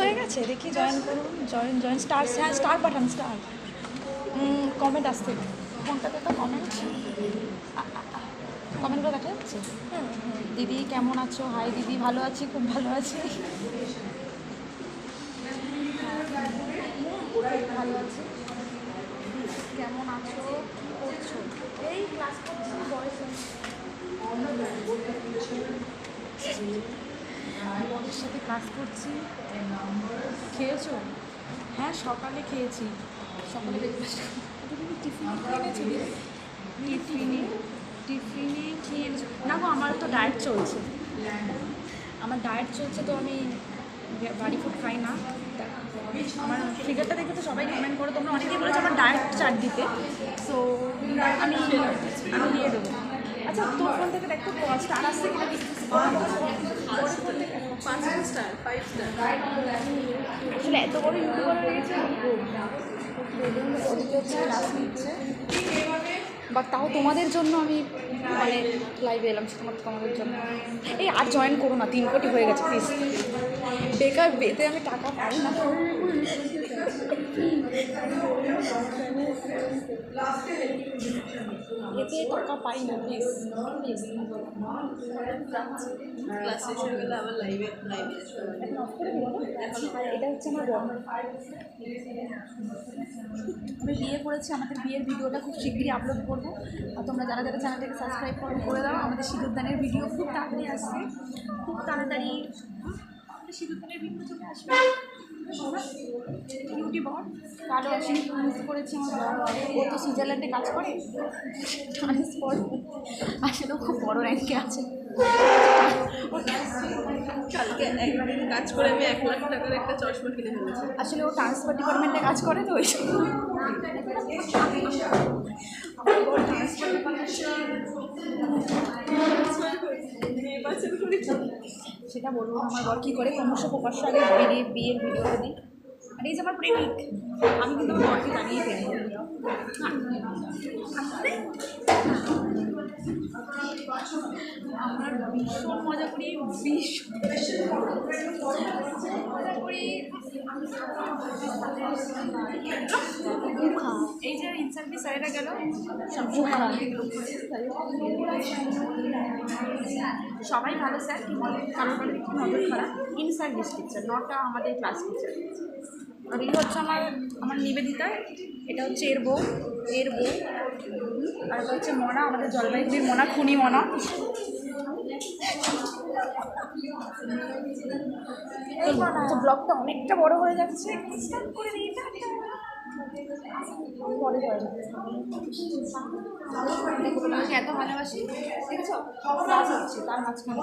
হয়ে গেছে? দেখি জয়েন করুন জয়েন জয়েন স্টার হ্যাঁ স্টার পাঠান স্টার কমেন্ট আসছে। ফোনটাতে তো কমেন্ট কমেন্টগুলো দেখা যাচ্ছে? দিদি কেমন আছো? হাই দিদি ভালো আছি খুব ভালো আছি। ভালো আছি। কেমন আছো? করছ? এই ক্লাস করছি বয়স ক্লাস করছি খেয়েছো? হ্যাঁ সকালে খেয়েছি। সকালে টিফিন এনেছো টিফিনে টিফিনে কি না গো আমার তো ডায়েট চলছে। আমার ডায়েট চলছে তো আমি বাড়ি ফুড খাই না। আমার ফিগারটা দেখে তো সবাই কমেন্ট করো। তোমরা অনেকেই বলেছ আমার ডায়েট চার্ট দিতে সো আমি আমি দিয়ে দেবো আচ্ছা তোর ফোন থেকে দেখতো স্টার আসছে কিনা পাঁচ স্টার ফাইভ স্টার আসলে এত বড় ইউটিউবার হয়ে গেছে? ওদিকে হচ্ছে ক্লাস বা তাও তোমাদের জন্য আমি মানে লাইভে এলাম শুধুমাত্র তোমাদের জন্য। এই আর জয়েন করো না তিন কোটি হয়ে গেছে প্লিজ বেকার বেতে আমি টাকা পাই না। এতে টাকা পাই না প্লিজ প্লিজ আর এটা হচ্ছে আমার আমি বিয়ে করেছি আমাদের বিয়ের ভিডিওটা খুব শীঘ্রই আপলোড করব। আর তোমরা যারা যারা চ্যানেলটাকে সাবস্ক্রাইব করে করে দাও। আমাদের সিঁদুরদানের ভিডিও খুব তাড়াতাড়ি আসবে। খুব তাড়াতাড়ি আমাদের সিঁদুরদানের ভিডিও চলে আসবে। ইউটিউবার কালো অসীম মিস করেছি আমার ও তো সুইজারল্যান্ডে কাজ করে ট্রান্সপোর্ট আসলে খুব বড় র্যাঙ্কে আছে কালকে একদিন কাজ করে আমি এক লাখ টাকার একটা চশমা কিনে ফেলেছি আসলে ও ট্রান্সপোর্ট ডিপার্টমেন্টে কাজ করে তো ওই জন্য সেটা বলব। আমার বর কী করে? ক্রমশ প্রকাশ্য আগে বিয়ে বিয়ের ভিডিওটা দিই। আর এই যে আমার প্রেমিক আমি কিন্তু আমার বরকে জানিয়ে ফেলি। আমরা ভীষণ মজা করি, ভীষণ মজা করি। স্যারেরা গেল সবাই ভালো স্যার কারোর কারোর একটু নজর খারাপ ইন সার্ভিস টিচার নটা আমাদের ক্লাস টিচার আর এই হচ্ছে আমার আমার নিবেদিতা। এটা হচ্ছে এর বউ এর বউ। আর হচ্ছে মনা আমাদের জলপাইগুড়ির মনা খুনি মনা। এই ব্লগটা অনেকটা বড় হয়ে যাচ্ছে। করে দিই। এত ভালোবাসি দেখেছ? তার মাঝখানে।